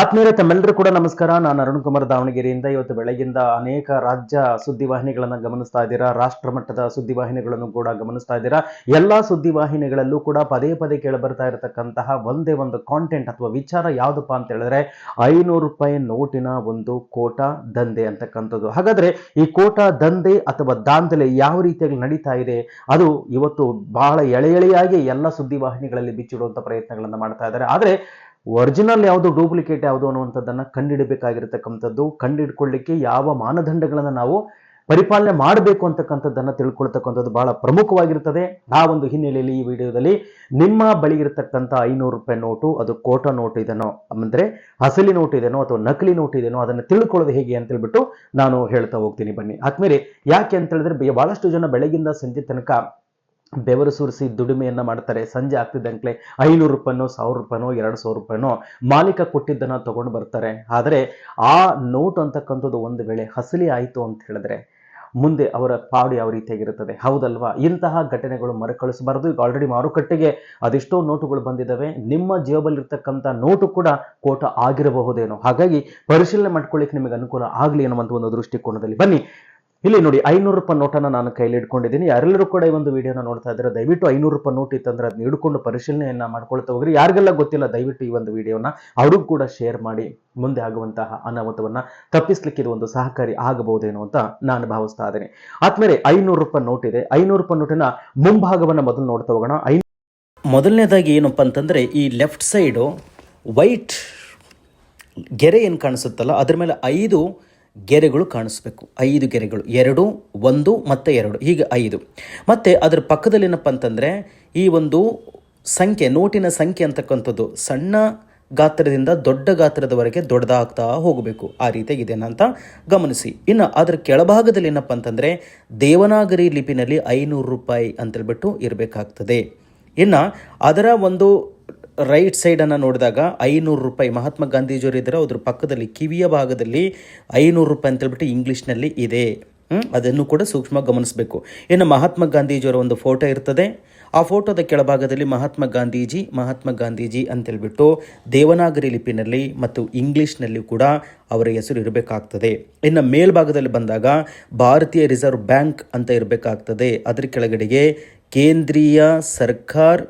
ಆತ್ಮೀಯರೇ ತಮ್ಮೆಲ್ಲರೂ ಕೂಡ ನಮಸ್ಕಾರ. ನಾನು ಅರುಣ್ ಕುಮಾರ್ ದಾವಣಗೆರೆಯಿಂದ. ಇವತ್ತು ಬೆಳಗಿಂದ ಅನೇಕ ರಾಜ್ಯ ಸುದ್ದಿವಾಹಿನಿಗಳನ್ನು ಗಮನಿಸ್ತಾ ಇದ್ದೀರಾ? ರಾಷ್ಟ್ರ ಮಟ್ಟದ ಸುದ್ದಿವಾಹಿನಿಗಳನ್ನು ಕೂಡ ಗಮನಿಸ್ತಾ ಇದ್ದೀರಾ? ಎಲ್ಲಾ ಸುದ್ದಿವಾಹಿನಿಗಳಲ್ಲೂ ಕೂಡ ಪದೇ ಪದೇ ಕೇಳಬರ್ತಾ ಇರತಕ್ಕಂತಹ ಒಂದೇ ಒಂದು ಕಾಂಟೆಂಟ್ ಅಥವಾ ವಿಚಾರ ಯಾವುದಪ್ಪ ಅಂತ ಹೇಳಿದ್ರೆ, ಐನೂರು ರೂಪಾಯಿ ನೋಟಿನ ಒಂದು ಕೋಟಾ ದಂಧೆ ಅಂತಕ್ಕಂಥದ್ದು. ಹಾಗಾದ್ರೆ ಈ ಕೋಟಾ ದಂಧೆ ಅಥವಾ ದಾಂಧಲೆ ಯಾವ ರೀತಿಯಾಗಿ ನಡೀತಾ ಇದೆ? ಅದು ಇವತ್ತು ಬಹಳ ಎಳೆ ಎಳೆಯಾಗಿ ಎಲ್ಲ ಸುದ್ದಿವಾಹಿನಿಗಳಲ್ಲಿ ಬಿಚ್ಚಿಡುವಂತ ಪ್ರಯತ್ನಗಳನ್ನು ಮಾಡ್ತಾ ಇದ್ದಾರೆ. ಆದ್ರೆ ಒರಿಜಿನಲ್ ಯಾವುದು ಡೂಪ್ಲಿಕೇಟ್ ಯಾವುದು ಅನ್ನುವಂಥದ್ದನ್ನು ಕಂಡುಹಿಡಬೇಕಾಗಿರತಕ್ಕಂಥದ್ದು ಕಂಡುಹಿಡ್ಕೊಳ್ಳಿಕ್ಕೆ ಯಾವ ಮಾನದಂಡಗಳನ್ನು ನಾವು ಪರಿಪಾಲನೆ ಮಾಡಬೇಕು ಅಂತಕ್ಕಂಥದ್ದನ್ನು ತಿಳ್ಕೊಳ್ತಕ್ಕಂಥದ್ದು ಬಹಳ ಪ್ರಮುಖವಾಗಿರ್ತದೆ. ಆ ಒಂದು ಹಿನ್ನೆಲೆಯಲ್ಲಿ ಈ ವಿಡಿಯೋದಲ್ಲಿ ನಿಮ್ಮ ಬಳಿ ಇರತಕ್ಕಂಥ ಐನೂರು ರೂಪಾಯಿ ನೋಟು, ಅದು ಕೋಟಾ ನೋಟ್ ಇದೆನೋ, ಅಂದರೆ ಅಸಲಿ ನೋಟ್ ಇದೆನೋ ಅಥವಾ ನಕಲಿ ನೋಟ್ ಇದೆನೋ ಅದನ್ನು ತಿಳ್ಕೊಳ್ಳೋದು ಹೇಗೆ ಅಂತೇಳ್ಬಿಟ್ಟು ನಾನು ಹೇಳ್ತಾ ಹೋಗ್ತೀನಿ ಬನ್ನಿ. ಆದ್ಮೇಲೆ ಯಾಕೆ ಅಂತ ಹೇಳಿದ್ರೆ ಬಹಳಷ್ಟು ಜನ ಬೆಳಗಿಂದ ಸಂಜೆ ತನಕ ಬೆವರು ಸುರಿಸಿ ದುಡಿಮೆಯನ್ನು ಮಾಡ್ತಾರೆ. ಸಂಜೆ ಆಗ್ತಿದ್ದಂಕ್ಲೆ ಐನೂರು ರೂಪಾಯಿನೋ, ಸಾವಿರ ರೂಪಾಯಿನೋ, ಎರಡು ಸಾವಿರ ರೂಪಾಯಿನೋ ಮಾಲೀಕ ಕೊಟ್ಟಿದ್ದನ್ನು ತಗೊಂಡು ಬರ್ತಾರೆ. ಆದರೆ ಆ ನೋಟ್ ಅಂತಕ್ಕಂಥದ್ದು ಒಂದು ವೇಳೆ ಹಸಲಿ ಆಯಿತು ಅಂತ ಹೇಳಿದ್ರೆ ಮುಂದೆ ಅವರ ಪಾಡು ಯಾವ ರೀತಿಯಾಗಿರುತ್ತದೆ? ಹೌದಲ್ವಾ? ಇಂತಹ ಘಟನೆಗಳು ಮರುಕಳಿಸಬಾರದು. ಈಗ ಆಲ್ರೆಡಿ ಮಾರುಕಟ್ಟೆಗೆ ಅದೆಷ್ಟೋ ನೋಟುಗಳು ಬಂದಿದ್ದಾವೆ. ನಿಮ್ಮ ಜೇಬಲ್ಲಿರ್ತಕ್ಕಂಥ ನೋಟು ಕೂಡ ಕೋಟ ಆಗಿರಬಹುದೇನೋ. ಹಾಗಾಗಿ ಪರಿಶೀಲನೆ ಮಾಡ್ಕೊಳ್ಳಿಕ್ಕೆ ನಿಮಗೆ ಅನುಕೂಲ ಆಗಲಿ ಅನ್ನುವಂಥ ಒಂದು ದೃಷ್ಟಿಕೋನದಲ್ಲಿ ಬನ್ನಿ. ಇಲ್ಲಿ ನೋಡಿ, ಐನೂರು ರೂಪಾಯಿ ನೋಟನ್ನು ನಾನು ಕೈಲಿ ಇಟ್ಕೊಂಡಿದ್ದೀನಿ ಯಾರೆಲ್ಲರೂ ಕೂಡ ಈ ಒಂದು ವಿಡಿಯೋನ ನೋಡ್ತಾ ಇದ್ದಾರೆ ದಯವಿಟ್ಟು ಐನೂರು ರೂಪಾಯಿ ನೋಟ್ ಇತ್ತಂದ್ರೆ ಅದನ್ನ ಹಿಡ್ಕೊಂಡು ಪರಿಶೀಲನೆಯನ್ನ ಮಾಡ್ಕೊಳ್ತಾ ಹೋಗ್ರಿ. ಯಾರಿಗೆಲ್ಲ ಗೊತ್ತಿಲ್ಲ, ದಯವಿಟ್ಟು ಈ ಒಂದು ವಿಡಿಯೋನ ಅವ್ರಿಗೂ ಕೂಡ ಶೇರ್ ಮಾಡಿ. ಮುಂದೆ ಆಗುವಂತಹ ಅನಾಹುತವನ್ನ ತಪ್ಪಿಸ್ಲಿಕ್ಕೆ ಇದು ಒಂದು ಸಹಕಾರಿ ಆಗಬಹುದೇನೋ ಅಂತ ನಾನು ಭಾವಿಸ್ತಾ ಇದ್ದೇನೆ. ಆದ್ಮೇಲೆ ಐನೂರು ರೂಪಾಯಿ ನೋಟ್ ಇದೆ. ಐನೂರು ರೂಪಾಯಿ ನೋಟಿನ ಮುಂಭಾಗವನ್ನ ಮೊದಲು ನೋಡ್ತಾ ಹೋಗೋಣ. ಐ ಮೊದಲನೇದಾಗಿ ಏನಪ್ಪ ಅಂತಂದರೆ, ಈ ಲೆಫ್ಟ್ ಸೈಡು ವೈಟ್ ಗೆರೆ ಏನು ಕಾಣಿಸುತ್ತಲ್ಲ, ಅದ್ರ ಮೇಲೆ ಐದು ಗೆರೆಗಳು ಕಾಣಿಸ್ಬೇಕು. ಐದು ಗೆರೆಗಳು. ಎರಡು, ಒಂದು, ಮತ್ತು ಎರಡು. ಹೀಗೆ ಐದು. ಮತ್ತು ಅದರ ಪಕ್ಕದಲ್ಲಿ ಏನಪ್ಪ ಅಂತಂದರೆ, ಈ ಒಂದು ಸಂಖ್ಯೆ, ನೋಟಿನ ಸಂಖ್ಯೆ ಅಂತಕ್ಕಂಥದ್ದು ಸಣ್ಣ ಗಾತ್ರದಿಂದ ದೊಡ್ಡ ಗಾತ್ರದವರೆಗೆ ದೊಡ್ಡದಾಗ್ತಾ ಹೋಗಬೇಕು. ಆ ರೀತಿಯಾಗಿದೆ ಅಂತ ಗಮನಿಸಿ. ಇನ್ನು ಅದರ ಕೆಳಭಾಗದಲ್ಲಿ ಏನಪ್ಪ ಅಂತಂದರೆ, ದೇವನಾಗರಿ ಲಿಪಿನಲ್ಲಿ ಐನೂರು ರೂಪಾಯಿ ಅಂತೇಳ್ಬಿಟ್ಟು ಇರಬೇಕಾಗ್ತದೆ. ಇನ್ನು ಅದರ ಒಂದು ರೈಟ್ ಸೈಡನ್ನು ನೋಡಿದಾಗ ಐನೂರು ರೂಪಾಯಿ ಮಹಾತ್ಮ ಗಾಂಧೀಜಿಯವರು ಇದ್ದರೆ ಅದ್ರ ಪಕ್ಕದಲ್ಲಿ ಕಿವಿಯ ಭಾಗದಲ್ಲಿ ಐನೂರು ರೂಪಾಯಿ ಅಂತೇಳ್ಬಿಟ್ಟು ಇಂಗ್ಲೀಷ್ನಲ್ಲಿ ಇದೆ. ಅದನ್ನು ಕೂಡ ಸೂಕ್ಷ್ಮ ಗಮನಿಸಬೇಕು. ಇನ್ನು ಮಹಾತ್ಮ ಗಾಂಧೀಜಿಯವರ ಒಂದು ಫೋಟೋ ಇರ್ತದೆ. ಆ ಫೋಟೋದ ಕೆಳಭಾಗದಲ್ಲಿ ಮಹಾತ್ಮ ಗಾಂಧೀಜಿ ಮಹಾತ್ಮ ಗಾಂಧೀಜಿ ಅಂತೇಳ್ಬಿಟ್ಟು ದೇವನಾಗರಿ ಲಿಪಿನಲ್ಲಿ ಮತ್ತು ಇಂಗ್ಲೀಷ್ನಲ್ಲಿ ಕೂಡ ಅವರ ಹೆಸರು ಇರಬೇಕಾಗ್ತದೆ. ಇನ್ನು ಮೇಲ್ಭಾಗದಲ್ಲಿ ಬಂದಾಗ ಭಾರತೀಯ ರಿಸರ್ವ್ ಬ್ಯಾಂಕ್ ಅಂತ ಇರಬೇಕಾಗ್ತದೆ. ಅದ್ರ ಕೆಳಗಡೆಗೆ ಕೇಂದ್ರೀಯ ಸರ್ಕಾರ್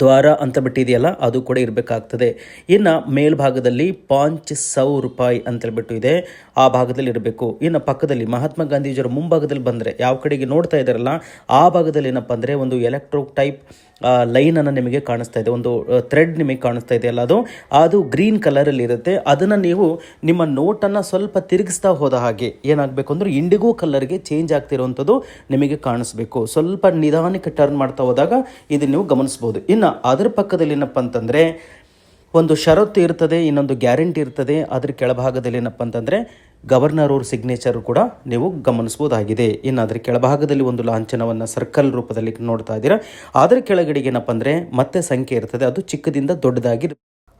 ದ್ವಾರ ಅಂತ ಬಿಟ್ಟಿದೆಯಲ್ಲ, ಅದು ಕೂಡ ಇರಬೇಕಾಗ್ತದೆ. ಇನ್ನು ಮೇಲ್ಭಾಗದಲ್ಲಿ ಪಾಂಚ್ ಸೌ ರೂಪಾಯಿ ಅಂತೇಳ್ಬಿಟ್ಟು ಇದೆ, ಆ ಭಾಗದಲ್ಲಿ ಇರಬೇಕು. ಇನ್ನು ಪಕ್ಕದಲ್ಲಿ ಮಹಾತ್ಮ ಗಾಂಧೀಜಿಯವರ ಮುಂಭಾಗದಲ್ಲಿ ಬಂದರೆ, ಯಾವ ಕಡೆಗೆ ನೋಡ್ತಾ ಇದ್ದಾರಲ್ಲ, ಆ ಭಾಗದಲ್ಲಿ ಏನಪ್ಪ ಅಂದರೆ ಒಂದು ಎಲೆಕ್ಟ್ರೋ ಟೈಪ್ ಲೈನನ್ನು ನಿಮಗೆ ಕಾಣಿಸ್ತಾ ಇದೆ. ಒಂದು ಥ್ರೆಡ್ ನಿಮಗೆ ಕಾಣಿಸ್ತಾ ಇದೆಯಲ್ಲ ಅದು? ಅದು ಗ್ರೀನ್ ಕಲರಲ್ಲಿ ಇರುತ್ತೆ. ಅದನ್ನು ನೀವು ನಿಮ್ಮ ನೋಟನ್ನು ಸ್ವಲ್ಪ ತಿರುಗಿಸ್ತಾ ಹೋದ ಹಾಗೆ ಏನಾಗಬೇಕು ಅಂದ್ರೆ ಇಂಡಿಗೋ ಕಲರ್ಗೆ ಚೇಂಜ್ ಆಗ್ತಿರುವಂಥದ್ದು ನಿಮಗೆ ಕಾಣಿಸ್ಬೇಕು. ಸ್ವಲ್ಪ ನಿಧಾನಕ್ಕೆ ಟರ್ನ್ ಮಾಡ್ತಾ ಹೋದಾಗ ಇದನ್ನು ನೀವು ಗಮನಿಸ್ಬೋದು. ಇನ್ನು ಅದರ ಪಕ್ಕದಲ್ಲಿ ಏನಪ್ಪ ಅಂತಂದರೆ, ಒಂದು ಷರತ್ತು ಇರ್ತದೆ, ಇನ್ನೊಂದು ಗ್ಯಾರಂಟಿ ಇರ್ತದೆ. ಅದ್ರ ಕೆಳಭಾಗದಲ್ಲಿ ಏನಪ್ಪ ಅಂತಂದರೆ ಗವರ್ನರ್ ಅವ್ರ ಸಿಗ್ನೇಚರ್ ಕೂಡ ನೀವು ಗಮನಿಸಬಹುದಾಗಿದೆ. ಇನ್ನಾದರೆ ಕೆಳಭಾಗದಲ್ಲಿ ಒಂದು ಲಾಂಛನವನ್ನು ಸರ್ಕಲ್ ರೂಪದಲ್ಲಿ ನೋಡ್ತಾ ಇದ್ದೀರಾ. ಅದರ ಕೆಳಗಡೆಗೆ ಏನಪ್ಪ ಅಂದರೆ ಮತ್ತೆ ಸಂಖ್ಯೆ ಇರ್ತದೆ. ಅದು ಚಿಕ್ಕದಿಂದ ದೊಡ್ಡದಾಗಿ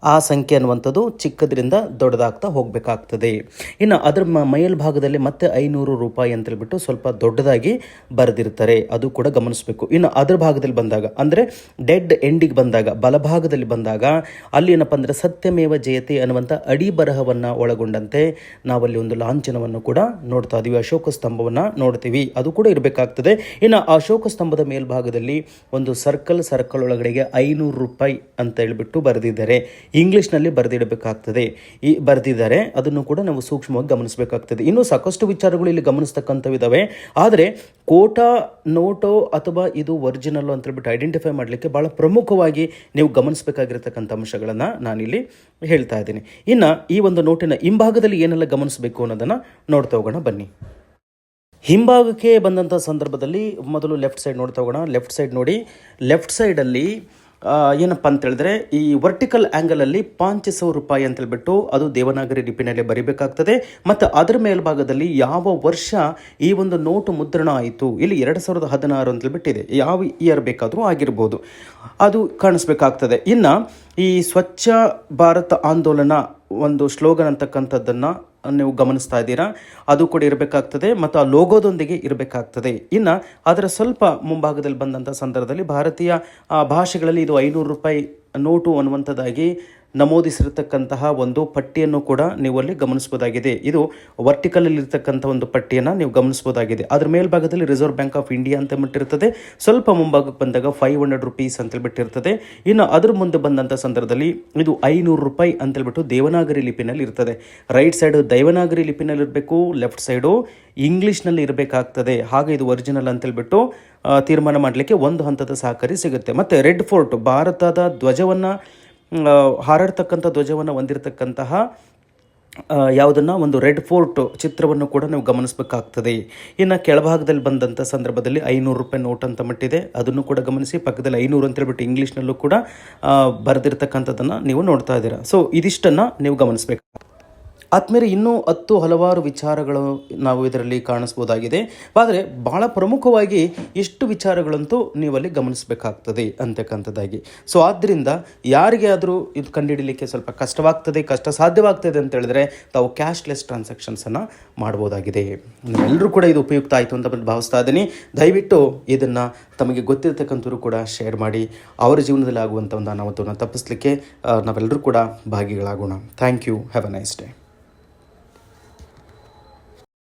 ಆ ಸಂಖ್ಯೆ ಅನ್ನುವಂಥದ್ದು ಚಿಕ್ಕದ್ರಿಂದ ದೊಡ್ಡದಾಗ್ತಾ ಹೋಗಬೇಕಾಗ್ತದೆ. ಇನ್ನು ಅದರ ಮೇಲ್ಭಾಗದಲ್ಲಿ ಮತ್ತೆ ಐನೂರು ರೂಪಾಯಿ ಅಂತೇಳ್ಬಿಟ್ಟು ಸ್ವಲ್ಪ ದೊಡ್ಡದಾಗಿ ಬರೆದಿರ್ತಾರೆ. ಅದು ಕೂಡ ಗಮನಿಸಬೇಕು. ಇನ್ನು ಅದರ ಭಾಗದಲ್ಲಿ ಬಂದಾಗ, ಅಂದರೆ ಡೆಡ್ ಎಂಡಿಗೆ ಬಂದಾಗ, ಬಲಭಾಗದಲ್ಲಿ ಬಂದಾಗ, ಅಲ್ಲಿ ಏನಪ್ಪ ಅಂದರೆ ಸತ್ಯಮೇವ ಜಯತೆ ಅನ್ನುವಂಥ ಅಡಿ ಬರಹವನ್ನು ಒಳಗೊಂಡಂತೆ ನಾವಲ್ಲಿ ಒಂದು ಲಾಂಛನವನ್ನು ಕೂಡ ನೋಡ್ತಾ ಇದ್ದೀವಿ ಅಶೋಕ ಸ್ತಂಭವನ್ನು ನೋಡ್ತೀವಿ. ಅದು ಕೂಡ ಇರಬೇಕಾಗ್ತದೆ. ಇನ್ನು ಅಶೋಕ ಸ್ತಂಭದ ಮೇಲ್ಭಾಗದಲ್ಲಿ ಒಂದು ಸರ್ಕಲ್ ಸರ್ಕಲ್ ಒಳಗಡೆಗೆ ಐನೂರು ರೂಪಾಯಿ ಅಂತ ಹೇಳ್ಬಿಟ್ಟು ಬರೆದಿದ್ದಾರೆ. ಇಂಗ್ಲೀಷ್ನಲ್ಲಿ ಬರೆದಿಡಬೇಕಾಗ್ತದೆ. ಈ ಬರೆದಿದ್ದಾರೆ, ಅದನ್ನು ಕೂಡ ನಾವು ಸೂಕ್ಷ್ಮವಾಗಿ ಗಮನಿಸಬೇಕಾಗ್ತದೆ. ಇನ್ನೂ ಸಾಕಷ್ಟು ವಿಚಾರಗಳು ಇಲ್ಲಿ ಗಮನಿಸ್ತಕ್ಕಂಥವಿದ್ದಾವೆ ಆದರೆ, ಕೋಟಾ ನೋಟೋ ಅಥವಾ ಇದು ಒರಿಜಿನಲ್ ಅಂತ ಹೇಳ್ಬಿಟ್ಟು ಐಡೆಂಟಿಫೈ ಮಾಡಲಿಕ್ಕೆ ಭಾಳ ಪ್ರಮುಖವಾಗಿ ನೀವು ಗಮನಿಸಬೇಕಾಗಿರ್ತಕ್ಕಂಥ ಅಂಶಗಳನ್ನು ನಾನಿಲ್ಲಿ ಹೇಳ್ತಾ ಇದ್ದೀನಿ. ಇನ್ನು ಈ ಒಂದು ನೋಟಿನ ಹಿಂಭಾಗದಲ್ಲಿ ಏನೆಲ್ಲ ಗಮನಿಸಬೇಕು ಅನ್ನೋದನ್ನು ನೋಡ್ತಾ ಹೋಗೋಣ, ಬನ್ನಿ. ಹಿಂಭಾಗಕ್ಕೆ ಬಂದಂಥ ಸಂದರ್ಭದಲ್ಲಿ ಮೊದಲು ಲೆಫ್ಟ್ ಸೈಡ್ ನೋಡ್ತಾ ಹೋಗೋಣ. ಲೆಫ್ಟ್ ಸೈಡ್ ನೋಡಿ. ಲೆಫ್ಟ್ ಸೈಡಲ್ಲಿ ಏನಪ್ಪ ಅಂತ ಹೇಳಿದ್ರೆ, ಈ ವರ್ಟಿಕಲ್ ಆ್ಯಂಗಲಲ್ಲಿ ಪಾಂಚ ಸಾವಿರ ರೂಪಾಯಿ ಅಂತ ಹೇಳ್ಬಿಟ್ಟು ಅದು ದೇವನಾಗರಿ ಲಿಪಿನಲ್ಲಿ ಬರಿಬೇಕಾಗ್ತದೆ. ಮತ್ತು ಅದರ ಮೇಲ್ಭಾಗದಲ್ಲಿ ಯಾವ ವರ್ಷ ಈ ಒಂದು ನೋಟು ಮುದ್ರಣ ಆಯಿತು? ಇಲ್ಲಿ ಎರಡು ಸಾವಿರದ ಹದಿನಾರು ಅಂತ ಹೇಳ್ಬಿಟ್ಟಿದೆ. ಯಾವ ಇಯರ್ ಬೇಕಾದರೂ ಆಗಿರ್ಬೋದು. ಅದು ಕಾಣಿಸ್ಬೇಕಾಗ್ತದೆ. ಇನ್ನು ಈ ಸ್ವಚ್ಛ ಭಾರತ ಆಂದೋಲನ ಒಂದು ಸ್ಲೋಗನ್ ಅಂತಕ್ಕಂಥದ್ದನ್ನು ನೀವು ಗಮನಿಸ್ತಾ ಇದ್ದೀರಾ? ಅದು ಕೂಡ ಇರಬೇಕಾಗ್ತದೆ ಮತ್ತು ಆ ಲೋಗೋದೊಂದಿಗೆ ಇರಬೇಕಾಗ್ತದೆ. ಇನ್ನು ಅದರ ಸ್ವಲ್ಪ ಮುಂಭಾಗದಲ್ಲಿ ಬಂದಂಥ ಸಂದರ್ಭದಲ್ಲಿ ಭಾರತೀಯ ಭಾಷೆಗಳಲ್ಲಿ ಇದು ಐನೂರು ರೂಪಾಯಿ ನೋಟು ಅನ್ನುವಂಥದ್ದಾಗಿ ನಮೂದಿಸಿರ್ತಕ್ಕಂತಹ ಒಂದು ಪಟ್ಟಿಯನ್ನು ಕೂಡ ನೀವು ಅಲ್ಲಿ ಗಮನಿಸಬಹುದಾಗಿದೆ. ಇದು ವರ್ಟಿಕಲ್ ಇರತಕ್ಕಂಥ ಒಂದು ಪಟ್ಟಿಯನ್ನು ನೀವು ಗಮನಿಸಬಹುದಾಗಿದೆ. ಅದರ ಮೇಲ್ಭಾಗದಲ್ಲಿ ರಿಸರ್ವ್ ಬ್ಯಾಂಕ್ ಆಫ್ ಇಂಡಿಯಾ ಅಂತ ಬಿಟ್ಟಿರ್ತದೆ. ಸ್ವಲ್ಪ ಮುಂಭಾಗಕ್ಕೆ ಬಂದಾಗ ಫೈವ್ ಹಂಡ್ರೆಡ್ ರುಪೀಸ್ ಅಂತ ಬಿಟ್ಟಿರ್ತದೆ ಇನ್ನು ಅದ್ರ ಮುಂದೆ ಬಂದಂಥ ಸಂದರ್ಭದಲ್ಲಿ ಇದು ಐನೂರು ರೂಪಾಯಿ ಅಂತೇಳ್ಬಿಟ್ಟು ದೇವನಾಗರಿ ಲಿಪಿನಲ್ಲಿ ಇರ್ತದೆ. ರೈಟ್ ಸೈಡ್ ದೇವನಾಗರಿ ಲಿಪಿನಲ್ಲಿ ಇರಬೇಕು ಲೆಫ್ಟ್ ಸೈಡು ಇಂಗ್ಲೀಷ್ನಲ್ಲಿ ಇರಬೇಕಾಗ್ತದೆ. ಹಾಗೆ ಇದು ಒರಿಜಿನಲ್ ಅಂತೇಳ್ಬಿಟ್ಟು ತೀರ್ಮಾನ ಮಾಡಲಿಕ್ಕೆ ಒಂದು ಹಂತದ ಸಹಕಾರಿ ಸಿಗುತ್ತೆ. ಮತ್ತು ರೆಡ್ ಫೋರ್ಟ್ ಭಾರತದ ಧ್ವಜವನ್ನು ಹಾರಾಡ್ತಕ್ಕಂಥ ಧ್ವಜವನ್ನು ಹೊಂದಿರತಕ್ಕಂತಹ ಯಾವುದನ್ನು ಒಂದು ರೆಡ್ ಫೋರ್ಟ್ ಚಿತ್ರವನ್ನು ಕೂಡ ನೀವು ಗಮನಿಸಬೇಕಾಗ್ತದೆ. ಇನ್ನು ಕೆಳಭಾಗದಲ್ಲಿ ಬಂದಂಥ ಸಂದರ್ಭದಲ್ಲಿ ಐನೂರು ರೂಪಾಯಿ ನೋಟ್ ಅಂತ ಮಟ್ಟಿದೆ. ಅದನ್ನು ಕೂಡ ಗಮನಿಸಿ, ಪಕ್ಕದಲ್ಲಿ ಐನೂರು ಅಂತ ಹೇಳ್ಬಿಟ್ಟು ಇಂಗ್ಲೀಷ್ನಲ್ಲೂ ಕೂಡ ಬರೆದಿರ್ತಕ್ಕಂಥದ್ದನ್ನು ನೀವು ನೋಡ್ತಾ ಇದ್ದೀರಾ. ಸೊ ಇದಿಷ್ಟನ್ನು ನೀವು ಗಮನಿಸಬೇಕು ಆದ್ಮೇಲೆ ಇನ್ನೂ ಹತ್ತು ಹಲವಾರು ವಿಚಾರಗಳು ನಾವು ಇದರಲ್ಲಿ ಕಾಣಿಸ್ಬೋದಾಗಿದೆ ಆದರೆ ಬಹಳ ಪ್ರಮುಖವಾಗಿ ಇಷ್ಟು ವಿಚಾರಗಳಂತೂ ನೀವಲ್ಲಿ ಗಮನಿಸಬೇಕಾಗ್ತದೆ ಅಂತಕ್ಕಂಥದ್ದಾಗಿ. ಸೊ ಆದ್ದರಿಂದ ಯಾರಿಗೆ ಆದರೂ ಇದು ಕಂಡುಹಿಡಲಿಕ್ಕೆ ಸ್ವಲ್ಪ ಕಷ್ಟವಾಗ್ತದೆ ಕಷ್ಟ ಸಾಧ್ಯವಾಗ್ತದೆ ಅಂತ ಹೇಳಿದ್ರೆ ತಾವು ಕ್ಯಾಶ್ಲೆಸ್ ಟ್ರಾನ್ಸಾಕ್ಷನ್ಸನ್ನು ಮಾಡ್ಬೋದಾಗಿದೆ ಎಲ್ಲರೂ ಕೂಡ ಇದು ಉಪಯುಕ್ತ ಆಯಿತು ಅಂತ ಭಾವಿಸ್ತಾ ಇದ್ದೀನಿ. ದಯವಿಟ್ಟು ಇದನ್ನು ತಮಗೆ ಗೊತ್ತಿರತಕ್ಕಂಥವ್ರು ಕೂಡ ಶೇರ್ ಮಾಡಿ. ಅವರ ಜೀವನದಲ್ಲಿ ಆಗುವಂಥ ಒಂದು ಅನಾಹುತವನ್ನು ತಪ್ಪಿಸ್ಲಿಕ್ಕೆ ನಾವೆಲ್ಲರೂ ಕೂಡ ಭಾಗಿಗಳಾಗೋಣ. Thank you have a nice day